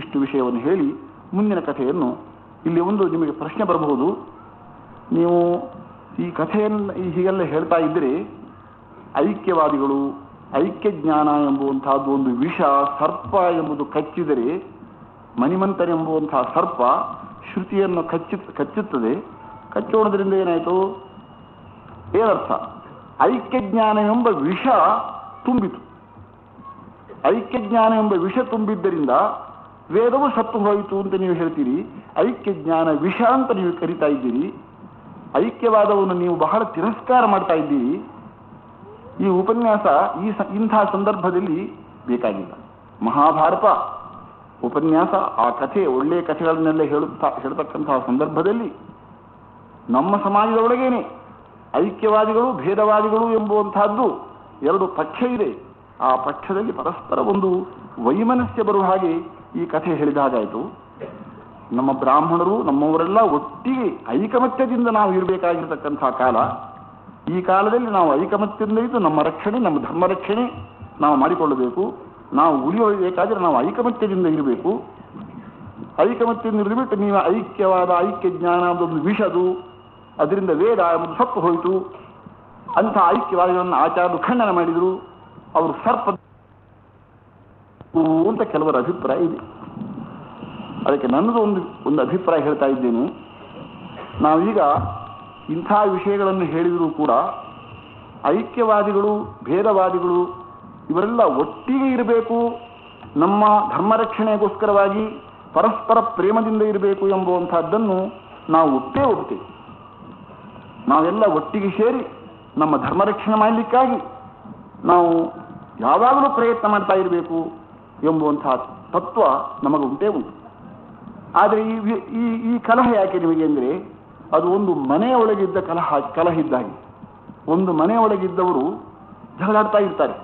ಇಷ್ಟು ವಿಷಯವನ್ನು ಹೇಳಿ ಮುಂದಿನ ಕಥೆಯನ್ನು, ಇಲ್ಲಿ ಒಂದು ನಿಮಗೆ ಪ್ರಶ್ನೆ ಬರಬಹುದು. ನೀವು ಈ ಕಥೆಯನ್ನು ಹೀಗೆಲ್ಲ ಹೇಳ್ತಾ ಇದ್ದರೆ ಐಕ್ಯವಾದಿಗಳು ಐಕ್ಯ ಜ್ಞಾನ ಎಂಬುವಂತಹದ್ದು ಒಂದು ವಿಷ, ಸರ್ಪ ಎಂಬುದು ಕಚ್ಚಿದರೆ ಮಣಿಮಂತನೆಂಬುವಂತಹ ಸರ್ಪ ಶ್ರುತಿಯನ್ನು ಕಚ್ಚಿ, ಕಚ್ಚುತ್ತದೆ. ಕಚ್ಚೋಣದ್ರಿಂದ ಏನಾಯಿತು? ಏನರ್ಥ? ಐಕ್ಯ ಜ್ಞಾನ ಎಂಬ ವಿಷ ತುಂಬಿತು. ಐಕ್ಯ ಜ್ಞಾನ ಎಂಬ ವಿಷ ತುಂಬಿದ್ದರಿಂದ ವೇದವು ಸತ್ತು ಹೋಯಿತು ಅಂತ ನೀವು ಹೇಳ್ತೀರಿ, ಐಕ್ಯ ಜ್ಞಾನ ವಿಷ ಅಂತ ನೀವು ಕರಿತಾ ಇದ್ದೀರಿ, ಐಕ್ಯವಾದವನ್ನು ನೀವು ಬಹಳ ತಿರಸ್ಕಾರ ಮಾಡ್ತಾ ಇದ್ದೀರಿ. ಈ ಉಪನ್ಯಾಸ ಈ ಇಂಥ ಸಂದರ್ಭದಲ್ಲಿ ಬೇಕಾಗಿಲ್ಲ. ಮಹಾಭಾರತ, ಉಪನ್ಯಾಸ, ಆ ಕಥೆ, ಒಳ್ಳೆಯ ಕಥೆಗಳನ್ನೆಲ್ಲ ಹೇಳುತ್ತಾ, ಹೇಳ್ತಕ್ಕಂತಹ ಸಂದರ್ಭದಲ್ಲಿ ನಮ್ಮ ಸಮಾಜದೊಳಗೇನೆ ಐಕ್ಯವಾದಿಗಳು, ಭೇದವಾದಿಗಳು ಎಂಬುವಂತಹದ್ದು ಎರಡು ಪಕ್ಷ ಇದೆ. ಆ ಪಕ್ಷದಲ್ಲಿ ಪರಸ್ಪರ ಒಂದು ವೈಮನಸ್ಯ ಬರುವ ಹಾಗೆ ಈ ಕಥೆ ಹೇಳಿದ ಹಾಗಾಯಿತು. ನಮ್ಮ ಬ್ರಾಹ್ಮಣರು ನಮ್ಮವರೆಲ್ಲ ಒಟ್ಟಿಗೆ ಐಕಮತ್ಯದಿಂದ ನಾವು ಇರಬೇಕಾಗಿರ್ತಕ್ಕಂಥ ಕಾಲ. ಈ ಕಾಲದಲ್ಲಿ ನಾವು ಐಕಮತ್ಯದಿಂದ ಇದ್ದು ನಮ್ಮ ರಕ್ಷಣೆ, ನಮ್ಮ ಧರ್ಮ ರಕ್ಷಣೆ ನಾವು ಮಾಡಿಕೊಳ್ಳಬೇಕು. ನಾವು ಉಳಿಯಬೇಕಾದ್ರೆ ನಾವು ಐಕಮತ್ಯದಿಂದ ಇರಬೇಕು. ಐಕಮತ್ಯದಿಂದ ಇರಬಿಟ್ಟು ನೀವು ಐಕ್ಯವಾದ ಐಕ್ಯ ಜ್ಞಾನ ಅದೊಂದು ವಿಷದು ಅದರಿಂದ ವೇದ ಎಂಬುದು ಸೊಪ್ಪು ಹೋಯಿತು. ಅಂಥ ಐಕ್ಯವಾದಗಳನ್ನು ಆಚಾರ್ಯರು ಖಂಡನ ಮಾಡಿದರು. ಅವರು ಸರ್ಪ ಅಂತ ಕೆಲವರ ಅಭಿಪ್ರಾಯ ಇದೆ. ಅದಕ್ಕೆ ನನ್ನದು ಒಂದು ಒಂದು ಅಭಿಪ್ರಾಯ ಹೇಳ್ತಾ ಇದ್ದೇನೆ. ನಾವೀಗ ಇಂಥ ವಿಷಯಗಳನ್ನು ಹೇಳಿದರೂ ಕೂಡ ಐಕ್ಯವಾದಿಗಳು, ಭೇದವಾದಿಗಳು ಇವರೆಲ್ಲ ಒಟ್ಟಿಗೆ ಇರಬೇಕು, ನಮ್ಮ ಧರ್ಮ ರಕ್ಷಣೆಗೋಸ್ಕರವಾಗಿ ಪರಸ್ಪರ ಪ್ರೇಮದಿಂದ ಇರಬೇಕು ಎಂಬುವಂತಹದ್ದನ್ನು ನಾವು ಒಪ್ಪೇ ಒಪ್ತೇವೆ ನಾವೆಲ್ಲ ಒಟ್ಟಿಗೆ ಸೇರಿ ನಮ್ಮ ಧರ್ಮ ರಕ್ಷಣೆ ಮಾಡಲಿಕ್ಕಾಗಿ ನಾವು ಯಾವಾಗಲೂ ಪ್ರಯತ್ನ ಮಾಡ್ತಾ ಇರಬೇಕು. ಎಂಬುವಂತಹ ತತ್ವ ನಮಗೆ ಉಂಟೇ ಉಂಟು. ಆದರೆ ಈ ಈ ಈ ಕಲಹ ಯಾಕೆ ನಿಮಗೆ ಅಂದರೆ, ಅದು ಒಂದು ಮನೆಯೊಳಗಿದ್ದ ಕಲಹ ಕಲಹ ಇದ್ದಾಗೆ ಒಂದು ಮನೆಯೊಳಗಿದ್ದವರು ಜಗಳಾಡ್ತಾ ಇರ್ತಾರೆ.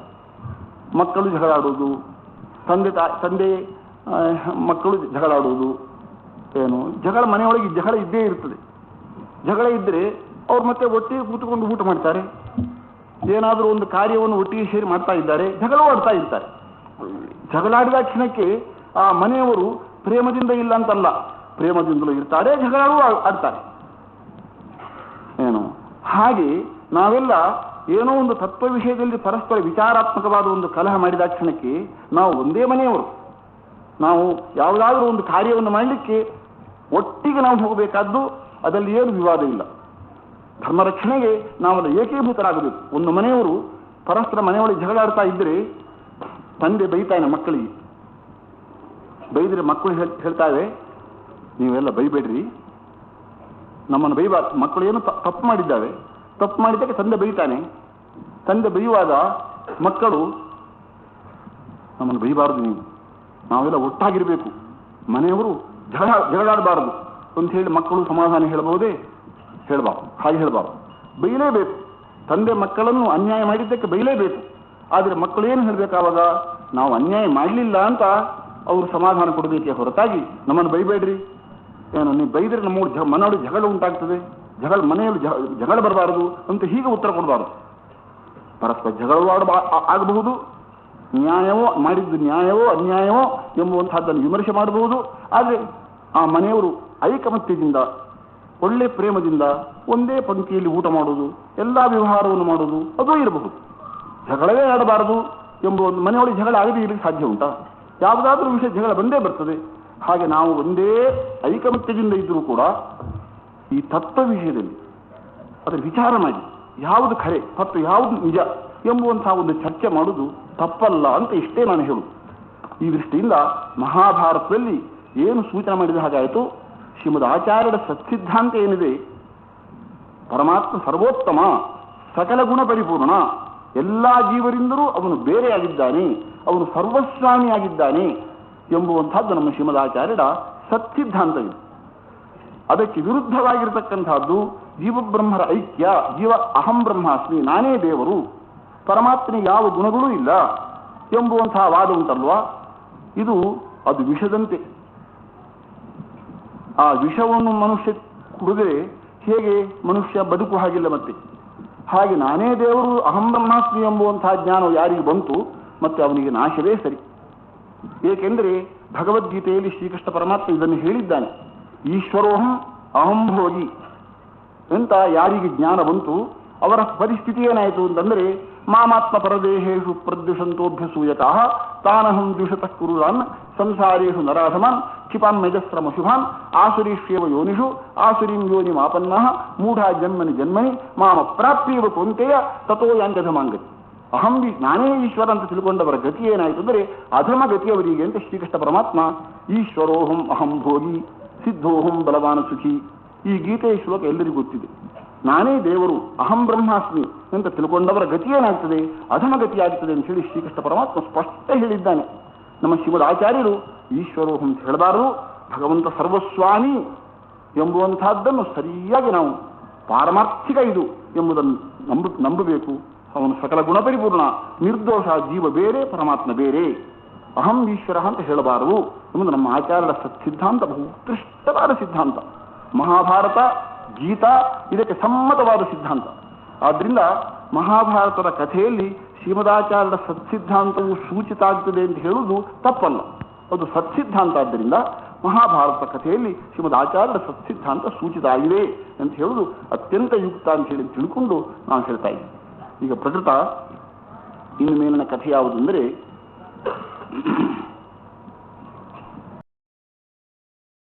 ಮಕ್ಕಳು ಜಗಳಾಡೋದು ತಂದೆ ತಾ, ತಂದೆ ಮಕ್ಕಳು ಜಗಳಾಡೋದು ಏನು, ಜಗಳ ಮನೆಯೊಳಗೆ ಜಗಳ ಇದ್ದೇ ಇರ್ತದೆ. ಜಗಳ ಇದ್ದರೆ ಅವ್ರು ಮತ್ತೆ ಒಟ್ಟಿಗೆ ಕೂತ್ಕೊಂಡು ಊಟ ಮಾಡ್ತಾರೆ. ಏನಾದರೂ ಒಂದು ಕಾರ್ಯವನ್ನು ಒಟ್ಟಿಗೆ ಸೇರಿ ಮಾಡ್ತಾ ಇದ್ದಾರೆ ಜಗಳ ಆಡ್ತಾ ಇರ್ತಾರೆ. ಜಗಳಾಡಿದ ಕ್ಷಣಕ್ಕೆ ಆ ಮನೆಯವರು ಪ್ರೇಮದಿಂದ ಇಲ್ಲ ಅಂತಲ್ಲ. ಪ್ರೇಮದಿಂದಲೂ ಇರ್ತಾರೆ ಜಗಳಾಡುವ ಆಡ್ತಾರೆ. ಏನು? ಹಾಗೆ ನಾವೆಲ್ಲ ಏನೋ ಒಂದು ತತ್ವ ವಿಷಯದಲ್ಲಿ ಪರಸ್ಪರ ವಿಚಾರಾತ್ಮಕವಾದ ಒಂದು ಕಲಹ ಮಾಡಿದ ಕ್ಷಣಕ್ಕೆ ನಾವು ಒಂದೇ ಮನೆಯವರು. ನಾವು ಯಾವುದಾದ್ರೂ ಒಂದು ಕಾರ್ಯವನ್ನು ಮಾಡಲಿಕ್ಕೆ ಒಟ್ಟಿಗೆ ನಾವು ಹೋಗಬೇಕಾದ್ದು ಅದರಲ್ಲಿ ಏನು ವಿವಾದ ಇಲ್ಲ. ಧರ್ಮ ರಕ್ಷಣೆಗೆ ನಾವು ಏಕೀಭೂತರಾಗಬೇಕು. ಒಂದು ಮನೆಯವರು ಪರಸ್ಪರ ಮನೆಯೊಳಗೆ ಜಗಳಾಡ್ತಾ ಇದ್ದರೆ ತಂದೆ ಬೈತಾನೆ ಮಕ್ಕಳಿಗೆ. ಬೈದ್ರೆ ಮಕ್ಕಳು ಹೇಳ್- ಹೇಳ್ತಾವೆ, ನೀವೆಲ್ಲ ಬೈಬೇಡ್ರಿ. ನಮ್ಮನ್ನು ಬೈಬಾ ಮಕ್ಕಳು ಏನು ತಪ್ಪು ಮಾಡಿದ್ದಾವೆ. ತಪ್ಪು ಮಾಡಿದ್ದಕ್ಕೆ ತಂದೆ ಬೈತಾನೆ. ತಂದೆ ಬೈಯುವಾಗ ಮಕ್ಕಳು, ನಮ್ಮನ್ನು ಬೈಬಾರ್ದು ನೀವು. ನಾವೆಲ್ಲ ಒಟ್ಟಾಗಿರಬೇಕು. ಮನೆಯವರು ಜಗಳ, ಜಗಳಾಡಬಾರದು. ಅಂತ ಹೇಳಿ ಮಕ್ಕಳು ಸಮಾಧಾನ ಹೇಳಬಹುದೇ? ಹೇಳಬಾರ್ದು. ಹಾಗೆ ಹೇಳಬಾರ್ದು. ಬೈಲೇಬೇಕು. ತಂದೆ ಮಕ್ಕಳನ್ನು ಅನ್ಯಾಯ ಮಾಡಿದ್ದಕ್ಕೆ ಬೈಲೇಬೇಕು. ಆದರೆ ಮಕ್ಕಳು ಏನು ಹೇಳಬೇಕಾವಾಗ ನಾವು ಅನ್ಯಾಯ ಮಾಡಲಿಲ್ಲ ಅಂತ ಅವರು ಸಮಾಧಾನ ಕೊಡಬೇಕೆ ಹೊರತಾಗಿ ನಮ್ಮನ್ನು ಬೈಬೇಡ್ರಿ. ಏನು, ನೀವು ಬೈದ್ರೆ ನಮ್ಮ ಮನೆಯೊಳಗೆ ಜಗಳ ಉಂಟಾಗ್ತದೆ. ಜಗಳ ಮನೆಯಲ್ಲಿ ಜಗಳ ಬರಬಾರದು ಅಂತ ಹೀಗೆ ಉತ್ತರ ಕೊಡಬಾರದು. ಪರಸ್ಪರ ಆಡಬಾ ಆಗಬಹುದು. ನ್ಯಾಯವೋ, ಮಾಡಿದ್ದು ನ್ಯಾಯವೋ, ಅನ್ಯಾಯವೋ ಎಂಬುವಂತಹದ್ದನ್ನು ವಿಮರ್ಶೆ ಮಾಡಬಹುದು. ಆದರೆ ಆ ಮನೆಯವರು ಐಕಮತ್ಯದಿಂದ, ಒಳ್ಳೆ ಪ್ರೇಮದಿಂದ ಒಂದೇ ಪಂಕ್ತಿಯಲ್ಲಿ ಊಟ ಮಾಡುವುದು, ಎಲ್ಲ ವ್ಯವಹಾರವನ್ನು ಮಾಡುವುದು, ಅದೂ ಇರಬಹುದು. ಜಗಳವೇ ಆಡಬಾರದು ಎಂಬ ಒಂದು ಮನೆಯೊಳಗೆ ಜಗಳ ಆಗದೇ ಇರಲಿಕ್ಕೆ ಸಾಧ್ಯ ಉಂಟಾ? ಯಾವುದಾದ್ರೂ ವಿಷಯ ಜಗಳ ಬಂದೇ ಬರ್ತದೆ. ಹಾಗೆ ನಾವು ಒಂದೇ ಐಕಮತ್ಯದಿಂದ ಇದ್ದರೂ ಕೂಡ ಈ ತತ್ವ ವಿಷಯದಲ್ಲಿ ಅದರ ವಿಚಾರ ಮಾಡಿ ಯಾವುದು ಖರೆ ಮತ್ತು ಯಾವುದು ನಿಜ ಎಂಬುವಂತಹ ಒಂದು ಚರ್ಚೆ ಮಾಡುವುದು ತಪ್ಪಲ್ಲ ಅಂತ ಇಷ್ಟೇ ನಾನು ಹೇಳುದು. ಈ ದೃಷ್ಟಿಯಿಂದ ಮಹಾಭಾರತದಲ್ಲಿ ಏನು ಸೂಚನೆ ಮಾಡಿದ ಹಾಗಾಯಿತು ಶ್ರೀಮದ್ ಆಚಾರ್ಯರ ಸತ್ಸಿದ್ಧಾಂತ ಏನಿದೆ? ಪರಮಾತ್ಮ ಸರ್ವೋತ್ತಮ, ಸಕಲ ಗುಣ ಪರಿಪೂರ್ಣ ಎಲ್ಲಾ ಜೀವರಿಂದಲೂ ಅವನು ಬೇರೆಯಾಗಿದ್ದಾನೆ, ಅವನು ಸರ್ವಸ್ವಾಮಿಯಾಗಿದ್ದಾನೆ ಎಂಬುವಂತಹದ್ದು ನಮ್ಮ ಶ್ರೀಮದಾಚಾರ್ಯರ ಸತ್ಸಿದ್ಧಾಂತವಿದೆ. ಅದಕ್ಕೆ ವಿರುದ್ಧವಾಗಿರತಕ್ಕಂತಹದ್ದು ಜೀವಬ್ರಹ್ಮರ ಐಕ್ಯ, ಜೀವ ಅಹಂ ಬ್ರಹ್ಮಾಸ್ಮಿ, ನಾನೇ ದೇವರು, ಪರಮಾತ್ಮನಿಗೆ ಯಾವ ಗುಣಗಳೂ ಇಲ್ಲ ಎಂಬುವಂತಹ ವಾದ ಉಂಟಲ್ವಾ? ಇದು ಅದು ವಿಷದಂತೆ. ಆ ವಿಷವನ್ನು ಮನುಷ್ಯ ಕುಡಿದ್ರೆ ಹೇಗೆ ಮನುಷ್ಯ ಬದುಕು ಹಾಗಿಲ್ಲ ಮತ್ತೆ? ಹಾಗೆ ನಾನೇ ದೇವರು, ಅಹಂ ಬ್ರಹ್ಮಾಸ್ಮಿ ಎಂಬುವಂತಹ ಜ್ಞಾನ ಯಾರಿಗೆ ಬಂತು ಮತ್ತೆ ಅವನಿಗೆ ನಾಶವೇ ಸರಿ. ಏಕೆಂದರೆ ಭಗವದ್ಗೀತೆಯಲ್ಲಿ ಶ್ರೀಕೃಷ್ಣ ಪರಮಾತ್ಮ ಇದನ್ನು ಹೇಳಿದ್ದಾನೆ. ಈಶ್ವರೋಹಂ ಅಹಂಭೋಗಿ ಅಂತ ಯಾರಿಗೆ ಜ್ಞಾನ ಬಂತು ಅವರ ಪರಿಸ್ಥಿತಿ ಏನಾಯಿತು ಅಂತಂದ್ರೆ ಮಾಮಾತ್ಮ ಪರದೇಹೇಶು ಪ್ರದ್ಯುಷಂತೋಭ್ಯಸೂಯತಃ ತಾನಹಂ ದ್ವಿಷತಃ ಕುರುರಾನ್ ಸಂಸಾರೇಷು ನರಾಧಮಾನ್, ಕ್ಷಿಪಾನ್ ಮೇಜಸ್ರಮ ಶುಭಾನ್, ಆಸುರೀಷ್ಯೇವ ಯೋನಿಷು, ಆಸುರೀಂ ಯೋನಿ ಮಾಪನ್ನ, ಮೂಢ ಜನ್ಮನಿ ಜನ್ಮನಿ, ಮಾಮ ಪ್ರಾಪ್ತಿಯವ ಕೊಂತೆಯ ತಥೋ ಯಾಂತ್ಯಧಮಾಂಗತಿ ಅಹಂ ವಿ- ನಾನೇ ಈಶ್ವರ ಅಂತ ತಿಳ್ಕೊಂಡವರ ಗತಿ ಏನಾಯಿತು ಅಂದರೆ ಅಧಮ ಗತಿಯವರಿಗೆ ಅಂತ ಶ್ರೀಕೃಷ್ಣ ಪರಮಾತ್ಮ, ಈಶ್ವರೋಹಂ ಅಹಂ ಭೋಗಿ, ಸಿದ್ಧೋಹಂ ಬಲವಾನ ಸುಖಿ. ಈ ಗೀತೆಯ ಶ್ಲೋಕ ಎಲ್ಲರಿಗೂ ಗೊತ್ತಿದೆ. ನಾನೇ ದೇವರು, ಅಹಂ ಬ್ರಹ್ಮಾಸ್ಮಿ ಅಂತ ತಿಳ್ಕೊಂಡವರ ಗತಿ ಏನಾಗ್ತದೆ ಅಧಮ ಗತಿಯಾಗ್ತದೆ ಅಂತ ಹೇಳಿ ಶ್ರೀಕೃಷ್ಣ ಪರಮಾತ್ಮ ಸ್ಪಷ್ಟ ಹೇಳಿದ್ದಾನೆ. ನಮ್ಮ ಶಿವದ ಆಚಾರ್ಯರು ಈಶ್ವರು ಅಂತ ಹೇಳಬಾರದು. ಭಗವಂತ ಸರ್ವಸ್ವಾಮಿ ಎಂಬುವಂತಹದ್ದನ್ನು ಸರಿಯಾಗಿ ನಾವು ಪಾರಮಾರ್ಥಿಕ ಇದು ಎಂಬುದನ್ನು ನಂಬ, ನಂಬಬೇಕು. ಅವನು ಸಕಲ ಗುಣಪರಿಪೂರ್ಣ, ನಿರ್ದೋಷ, ಜೀವ ಬೇರೆ, ಪರಮಾತ್ಮ ಬೇರೆ. ಅಹಂ ಈಶ್ವರ ಅಂತ ಹೇಳಬಾರದು ಎಂಬುದು ನಮ್ಮ ಆಚಾರ್ಯರ ಸತ್ಸಿದ್ಧಾಂತ ಬಹು ಉತ್ಕೃಷ್ಟವಾದ ಸಿದ್ಧಾಂತ. ಮಹಾಭಾರತ, ಗೀತಾ ಇದಕ್ಕೆ ಸಮ್ಮತವಾದ ಸಿದ್ಧಾಂತ. ಆದ್ದರಿಂದ ಮಹಾಭಾರತದ ಕಥೆಯಲ್ಲಿ ಶ್ರೀಮದಾಚಾರ್ಯರ ಸತ್ಸಿದ್ಧಾಂತವು ಸೂಚಿತ ಆಗ್ತದೆ ಅಂತ ಹೇಳುವುದು ತಪ್ಪಲ್ಲ. ಅದು ಸತ್ಸಿದ್ಧಾಂತ ಆದ್ದರಿಂದ ಮಹಾಭಾರತ ಕಥೆಯಲ್ಲಿ ಶ್ರೀಮದ್ ಆಚಾರ್ಯರ ಸತ್ಸಿದ್ಧಾಂತ ಸೂಚಿತ ಆಗಿದೆ ಅಂತ ಹೇಳುವುದು ಅತ್ಯಂತ ಯುಕ್ತ ಅಂತ ಹೇಳಿ ತಿಳ್ಕೊಂಡು ನಾನು ಹೇಳ್ತಾ ಇದ್ದೀನಿ. ಈಗ ಪ್ರಕೃತ, ಇನ್ನು ಮೇಲಿನ ಕಥೆ ಯಾವುದು ಅಂದರೆ